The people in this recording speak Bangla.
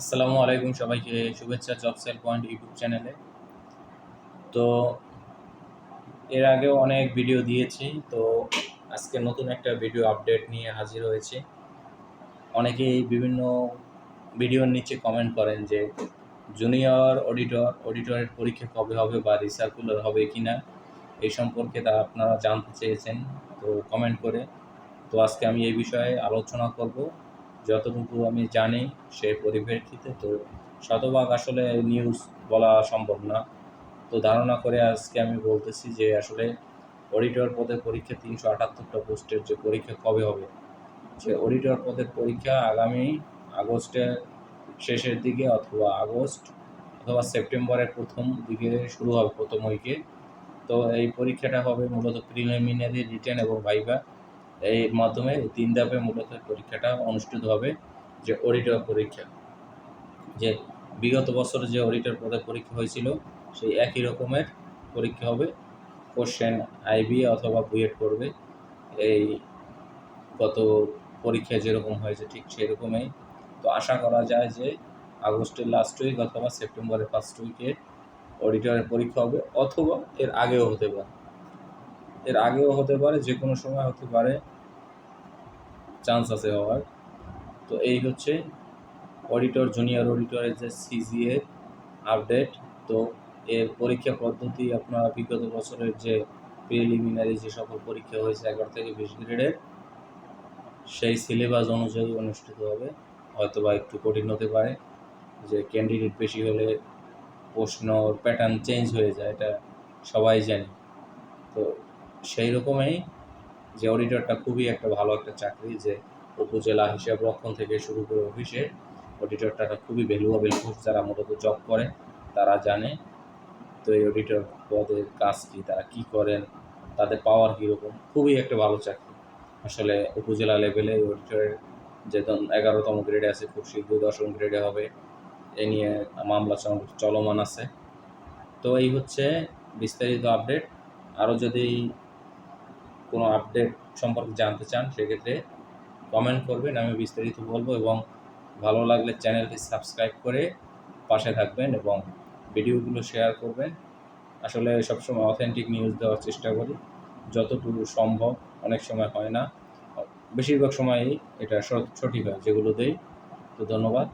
আসসালামু আলাইকুম সবাইকে, শুভেচ্ছা জব সেল পয়েন্ট ইউটিউব চ্যানেলে। তো এর আগেও অনেক ভিডিও দিয়েছি, তো আজকে নতুন একটা ভিডিও আপডেট নিয়ে হাজির হয়েছে। অনেকেই বিভিন্ন ভিডিওর নিচে কমেন্ট করেন যে জুনিয়র অডিটর অডিটরের পরীক্ষা কবে হবে বা রিসার্কুলার হবে কি না এই সম্পর্কে তা আপনারা জানতে চেয়েছেন, তো কমেন্ট করে। তো আজকে আমি এই বিষয়ে আলোচনা করব। যতটুকু আমি জানি সেই পরিপ্রেক্ষিতে তো শতভাগ আসলে নিউজ বলা সম্ভব না। তো ধারণা করে আজকে আমি বলতেছি যে আসলে অডিটর পদের পরীক্ষা তিনশো আটাত্তরটা পোস্টের যে পরীক্ষা কবে হবে যে অডিটর পদের পরীক্ষা আগামী আগস্টের শেষের দিকে অথবা আগস্ট অথবা সেপ্টেম্বরের প্রথম দিকে শুরু হবে প্রথম উইকে। তো এই পরীক্ষাটা হবে মূলত প্রিলিমিনারি রিটেন এবং ভাইভা এর মাধ্যমে তিন ধাপে মূলত পরীক্ষাটা অনুষ্ঠিত হবে যে অডিটর পরীক্ষা। যে বিগত বছর যে অডিটর পদে পরীক্ষা হয়েছিল, সেই একই রকমের পরীক্ষা হবে। কোশ্চেন আইবি অথবা বুয়েট করবে এই গত পরীক্ষা যেরকম হয়েছে ঠিক সেরকমই। তো আশা করা যায় যে আগস্টের লাস্ট উইক অথবা সেপ্টেম্বরের ফার্স্ট উইকে অডিটরের পরীক্ষা হবে, অথবা এর আগেও হতে পারে। এর আগেও হতে পারে যে কোনো সময় হতে পারে চান্স আছে হওয়ার। তো এই হচ্ছে অডিটর জুনিয়র অডিটরের যে সিজিএ আপডেট তো এর পরীক্ষা পদ্ধতি, আপনার বিগত বছরের যে প্রিলিমিনারি যে সকল পরীক্ষা হয়েছে এগারো থেকে বিশ গ্রেডের সেই সিলেবাস অনুযায়ী অনুষ্ঠিত হবে। হয়তো বা একটু কঠিন হতে পারে, যে ক্যান্ডিডেট বেশি হলে প্রশ্ন প্যাটার্ন চেঞ্জ হয়ে যায়, এটা সবাই জানে। তো সেই রকমই যে অডিটরটা খুবই একটা ভালো একটা চাকরি, যে উপজেলা হিসাব রক্ষণ থেকে শুরু করে অফিসে অডিটরটা খুবই ভ্যালুয়েবল পোস্ট যারা মূলত জব করে, তারা জানে তো এই অডিটর পদের কাজ কী, তারা কী করেন, তাদের পাওয়ার কীরকম, খুবই একটা ভালো চাকরি। আসলে উপজেলা লেভেলে অডিটরের যে এগারোতম গ্রেডে আছে, খুব শীঘ্রই দশম গ্রেডে হবে, এ নিয়ে মামলা চল- চলমান আছে। তো এই হচ্ছে বিস্তারিত আপডেট আরও যদি কোনো আপডেট সম্পর্কে জানতে চান, সেক্ষেত্রে কমেন্ট করবেন, আমি বিস্তারিত বলব এবং ভালো লাগলে চ্যানেলটি সাবস্ক্রাইব করে পাশে থাকবেন এবং ভিডিওগুলো শেয়ার করবেন। আসলে সবসময় অথেন্টিক নিউজ দেওয়ার চেষ্টা করি। যতটুকু সম্ভব, অনেক সময় হয় না। বেশিরভাগ সময়ই এটা সঠিক হয়, যেগুলো দেই। তো ধন্যবাদ।